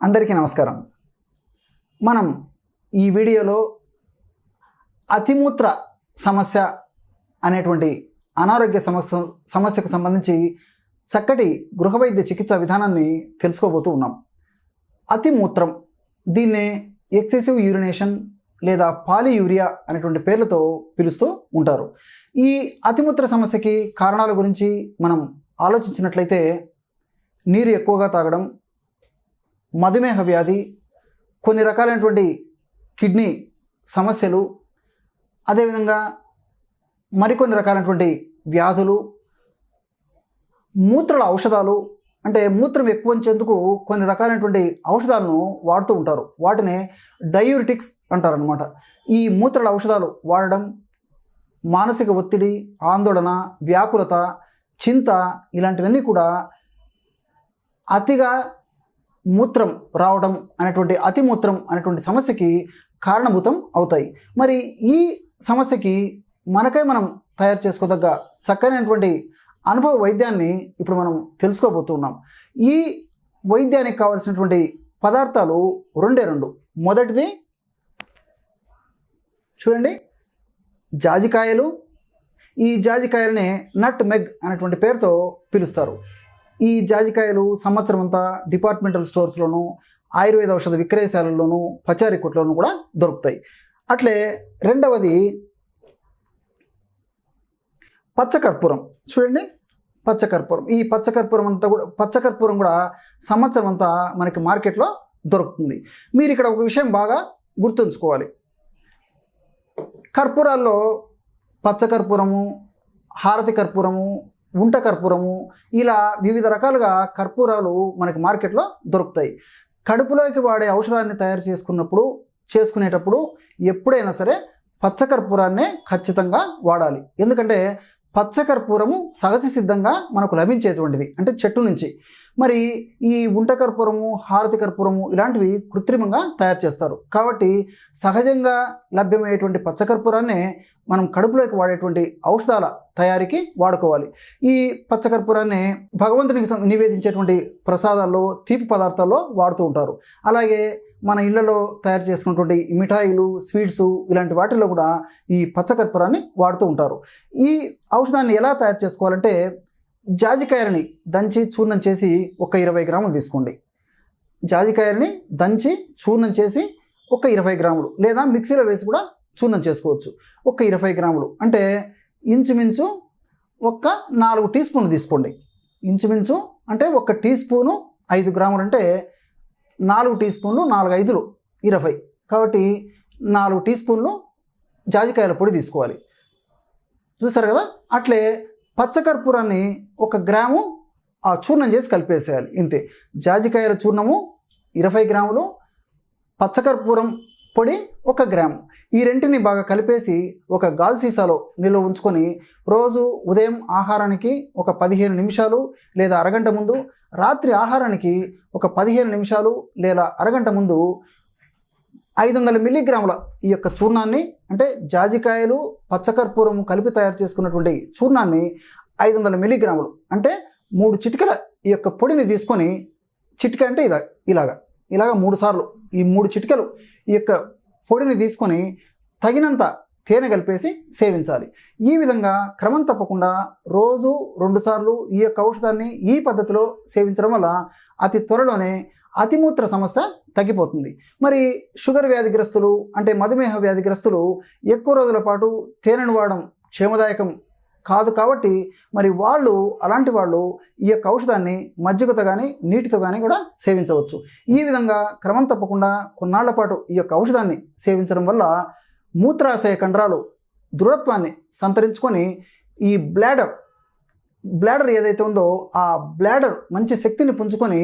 అందరికీ నమస్కారం. మనం ఈ వీడియోలో అతిమూత్ర సమస్య అనేటువంటి అనారోగ్య సమస్య సమస్యకు సంబంధించి చక్కటి గృహవైద్య చికిత్స విధానాన్ని తెలుసుకోబోతూ ఉన్నాం. అతిమూత్రం దీన్నే ఎక్సెసివ్ యూరినేషన్ లేదా పాలియూరియా అనేటువంటి పేర్లతో పిలుస్తూ ఉంటారు. ఈ అతిమూత్ర సమస్యకి కారణాల గురించి మనం ఆలోచించినట్లయితే నీరు ఎక్కువగా తాగడం మధుమేహ వ్యాధి కొన్ని రకాలైనటువంటి కిడ్నీ సమస్యలు అదేవిధంగా మరికొన్ని రకాలైనటువంటి వ్యాధులు మూత్రల ఔషధాలు అంటే మూత్రం ఎక్కువ ఉంచేందుకు కొన్ని రకాలైనటువంటి ఔషధాలను వాడుతూ ఉంటారు. వాటిని డయూరిటిక్స్ అంటారనమాట ఈ మూత్రల ఔషధాలు వాడడం మానసిక ఒత్తిడి ఆందోళన వ్యాకులత చింత ఇలాంటివన్నీ కూడా అతిగా మూత్రం రావడం అనేటువంటి అతిమూత్రం అనేటువంటి సమస్యకి కారణభూతం అవుతాయి. మరి ఈ సమస్యకి మనకై మనం తయారు చేసుకోదగ్గ చక్కనైనటువంటి అనుభవ వైద్యాన్ని ఇప్పుడు మనం తెలుసుకోబోతున్నాం. ఈ వైద్యానికి కావలసినటువంటి పదార్థాలు రెండే రెండు. మొదటిది చూడండి జాజికాయలు. ఈ జాజికాయలనే నట్ మెగ్ అనేటువంటి పేరుతో పిలుస్తారు. ఈ జాజికాయలు సంవత్సరం అంతా డిపార్ట్మెంటల్ స్టోర్స్లోనూ ఆయుర్వేద ఔషధ విక్రయశాలల్లోనూ పచారీ కొట్లోనూ కూడా దొరుకుతాయి. అట్లే రెండవది పచ్చకర్పూరం. చూడండి పచ్చకర్పూరం. ఈ పచ్చకర్పూరం అంతా కూడా పచ్చకర్పూరం కూడా సంవత్సరం అంతా మనకి మార్కెట్లో దొరుకుతుంది. మీరు ఇక్కడ ఒక విషయం బాగా గుర్తుంచుకోవాలి. కర్పూరాల్లో పచ్చకర్పూరము హారతి కర్పూరము ఉంట కర్పూరము ఇలా వివిధ రకాలుగా కర్పూరాలు మనకి మార్కెట్లో దొరుకుతాయి. కడుపులోకి వాడే ఔషధాన్ని తయారు చేసుకున్నప్పుడు చేసుకునేటప్పుడు ఎప్పుడైనా సరే పచ్చకర్పూరాన్నే ఖచ్చితంగా వాడాలి. ఎందుకంటే పచ్చకర్పూరము సహజ సిద్ధంగా మనకు లభించేటువంటిది. అంటే చెట్టు నుంచి. మరి ఈ ఉంట కర్పూరము హారతి కర్పూరము ఇలాంటివి కృత్రిమంగా తయారు చేస్తారు. కాబట్టి సహజంగా లభ్యమయ్యేటువంటి పచ్చకర్పూరాన్నే మనం కడుపులోకి వాడేటువంటి ఔషధాల తయారీకి వాడుకోవాలి. ఈ పచ్చకర్పూరాన్ని భగవంతునికి నివేదించేటువంటి ప్రసాదాల్లో తీపి పదార్థాల్లో వాడుతూ ఉంటారు. అలాగే మన ఇళ్ళలో తయారు చేసుకున్నటువంటి మిఠాయిలు స్వీట్స్ ఇలాంటి వాటిల్లో కూడా ఈ పచ్చకర్పూరాన్ని వాడుతూ ఉంటారు. ఈ ఔషధాన్ని ఎలా తయారు చేసుకోవాలంటే జాజికాయలని దంచి చూర్ణం చేసి ఒక ఇరవై గ్రాములు తీసుకోండి. జాజికాయలని దంచి చూర్ణం చేసి ఒక ఇరవై గ్రాములు లేదా మిక్సీలో వేసి కూడా చూర్ణం చేసుకోవచ్చు. ఒక ఇరవై గ్రాములు అంటే ఇంచుమించు ఒక నాలుగు టీ స్పూన్లు తీసుకోండి. ఇంచుమించు అంటే ఒక టీ స్పూను ఐదు గ్రాములు అంటే నాలుగు టీ స్పూన్లు నాలుగు ఐదులు ఇరవై. కాబట్టి నాలుగు టీ స్పూన్లు జాజికాయల పొడి తీసుకోవాలి. చూసారు కదా? అట్లే పచ్చకర్పూరాన్ని ఒక గ్రాము ఆ చూర్ణం చేసి కలిపేసేయాలి. ఇంతే. జాజికాయల చూర్ణము ఇరవై గ్రాములు పచ్చకర్పూరం పొడి ఒక గ్రాము. ఈ రెంటిని బాగా కలిపేసి ఒక గాజు సీసాలో నిల్వ ఉంచుకొని రోజు ఉదయం ఆహారానికి ఒక పదిహేను నిమిషాలు లేదా అరగంట ముందు రాత్రి ఆహారానికి ఒక పదిహేను నిమిషాలు లేదా అరగంట ముందు ఐదు వందల మిల్లీగ్రాముల ఈ యొక్క చూర్ణాన్ని అంటే జాజికాయలు పచ్చకర్పూరం కలిపి తయారు చేసుకున్నటువంటి చూర్ణాన్ని ఐదు వందల మిలీగ్రాములు అంటే మూడు చిటికల ఈ యొక్క పొడిని తీసుకొని చిటిక అంటే ఇలా ఇలాగా. ఇలాగ మూడు సార్లు. ఈ మూడు చిటికలు ఈ యొక్క పొడిని తీసుకొని తగినంత తేనె కలిపేసి సేవించాలి. ఈ విధంగా క్రమం తప్పకుండా రోజు రెండుసార్లు ఈ యొక్క ఔషధాన్ని ఈ పద్ధతిలో సేవించడం వల్ల అతి త్వరలోనే అతిమూత్ర సమస్య తగ్గిపోతుంది. మరి షుగర్ వ్యాధిగ్రస్తులు అంటే మధుమేహ వ్యాధిగ్రస్తులు ఎక్కువ రోజుల పాటు తేనెను వాడడం క్షేమదాయకం కాదు కాబట్టి మరి వాళ్ళు అలాంటి వాళ్ళు ఈ యొక్క ఔషధాన్ని మజ్జిగతో కానీ నీటితో కానీ కూడా సేవించవచ్చు. ఈ విధంగా క్రమం తప్పకుండా కొన్నాళ్ళ పాటు ఈ యొక్క ఔషధాన్ని సేవించడం వల్ల మూత్రాశయ కండరాలు దృఢత్వాన్ని సంతరించుకొని ఈ బ్లాడర్ బ్లాడర్ ఏదైతే ఉందో ఆ బ్లాడర్ మంచి శక్తిని పుంజుకొని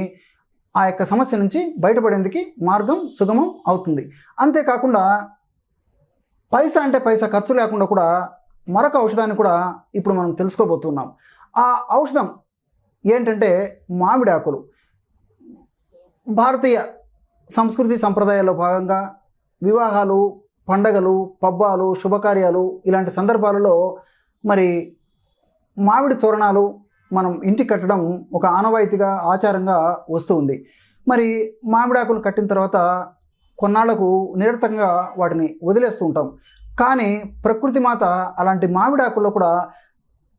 ఆ యొక్క సమస్య నుంచి బయటపడేందుకు మార్గం సుగమం అవుతుంది. అంతేకాకుండా పైసా అంటే పైసా ఖర్చు లేకుండా కూడా మరొక ఔషధాన్ని కూడా ఇప్పుడు మనం తెలుసుకోబోతున్నాం. ఆ ఔషధం ఏంటంటే మామిడి ఆకులు. భారతీయ సంస్కృతి సంప్రదాయాల్లో భాగంగా వివాహాలు పండగలు పబ్బాలు శుభకార్యాలు ఇలాంటి సందర్భాలలో మరి మామిడి తోరణాలు మనం ఇంటికి కట్టడం ఒక ఆనవాయితీగా ఆచారంగా వస్తూ ఉంది. మరి మామిడాకులు కట్టిన తర్వాత కొన్నాళ్ళకు నిరతంగా వాటిని వదిలేస్తూ ఉంటాం. కానీ ప్రకృతి మాత అలాంటి మామిడాకుల్లో కూడా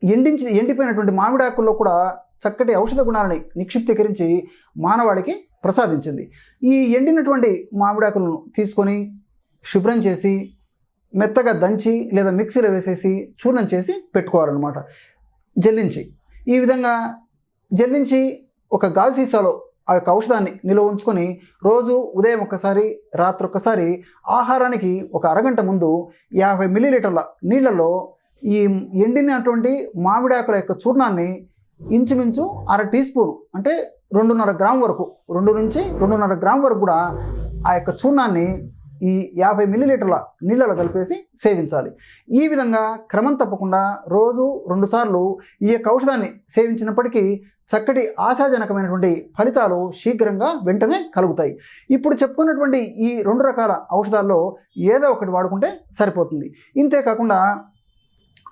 ఎండించి ఎండిపోయినటువంటి మామిడాకుల్లో కూడా చక్కటి ఔషధ గుణాలని నిక్షిప్తీకరించి మానవాళికి ప్రసాదించింది. ఈ ఎండినటువంటి మామిడాకులను తీసుకొని శుభ్రం చేసి మెత్తగా దంచి లేదా మిక్సీలో వేసేసి చూర్ణం చేసి పెట్టుకోవాలన్నమాట. జల్లించి. ఈ విధంగా జల్లించి ఒక గాజు సీసాలో ఆ యొక్క ఔషధాన్ని నిలువ ఉంచుకొని రోజు ఉదయం ఒక్కసారి రాత్రి ఒక్కసారి ఆహారానికి ఒక అరగంట ముందు యాభై మిల్లీలీటర్ల నీళ్ళలో ఈ ఎండినటువంటి మామిడాకుల యొక్క చూర్ణాన్ని ఇంచుమించు అర టీ స్పూన్ అంటే రెండున్నర గ్రామ్ వరకు రెండు నుంచి రెండున్నర గ్రామ్ వరకు కూడా ఆ యొక్క చూర్ణాన్ని ఈ యాభై మిల్లీలీటర్ల నీళ్ళలో కలిపేసి సేవించాలి. ఈ విధంగా క్రమం తప్పకుండా రోజు రెండుసార్లు ఈ యొక్క ఔషధాన్ని సేవించినప్పటికీ చక్కటి ఆశాజనకమైనటువంటి ఫలితాలు శీఘ్రంగా వెంటనే కలుగుతాయి. ఇప్పుడు చెప్పుకున్నటువంటి ఈ రెండు రకాల ఔషధాల్లో ఏదో ఒకటి వాడుకుంటే సరిపోతుంది. ఇంతే కాకుండా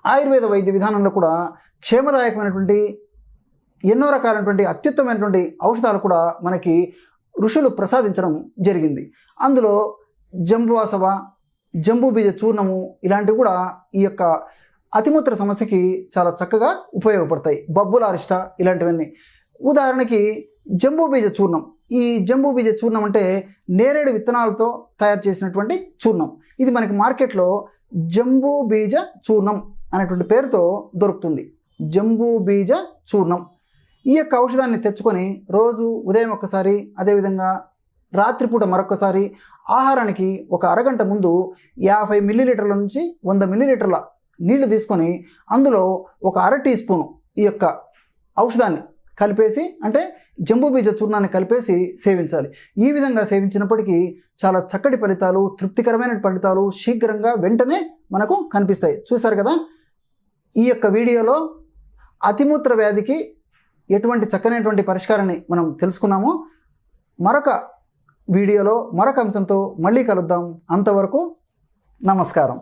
ఆయుర్వేద వైద్య విధానంలో కూడా క్షేమదాయకమైనటువంటి ఎన్నో రకాలైనటువంటి అత్యుత్తమైనటువంటి ఔషధాలు కూడా మనకి ఋషులు ప్రసాదించడం జరిగింది. అందులో జంబువాసవ జంబు బీజ చూర్ణము ఇలాంటివి కూడా ఈ యొక్క అతిమూత్ర సమస్యకి చాలా చక్కగా ఉపయోగపడతాయి. బబ్బుల అరిష్ట ఇలాంటివన్నీ. ఉదాహరణకి జంబూ బీజ చూర్ణం. ఈ జంబూ బీజ చూర్ణం అంటే నేరేడు విత్తనాలతో తయారు చేసినటువంటి చూర్ణం. ఇది మనకి మార్కెట్లో జంబూ బీజ చూర్ణం అనేటువంటి పేరుతో దొరుకుతుంది. జంబూ బీజ చూర్ణం. ఈ యొక్క ఔషధాన్ని తెచ్చుకొని రోజు ఉదయం ఒక్కసారి అదేవిధంగా రాత్రిపూట మరొకసారి ఆహారానికి ఒక అరగంట ముందు యాభై మిల్లీలీటర్ల నుంచి వంద మిల్లీలీటర్ల నీళ్ళు తీసుకొని అందులో ఒక అర టీ స్పూను ఈ యొక్క ఔషధాన్ని కలిపేసి అంటే జంబు బీజ చూర్ణాన్ని కలిపేసి సేవించాలి. ఈ విధంగా సేవించినప్పటికీ చాలా చక్కటి ఫలితాలు తృప్తికరమైన ఫలితాలు శీఘ్రంగా వెంటనే మనకు కనిపిస్తాయి. చూసారు కదా? ఈ యొక్క వీడియోలో అతిమూత్ర వ్యాధికి ఎటువంటి చక్కనైనటువంటి పరిష్కారాన్ని మనం తెలుసుకున్నాము. మరొక వీడియోలో మరొక అంశంతో మళ్ళీ కలుద్దాం. అంతవరకు నమస్కారం.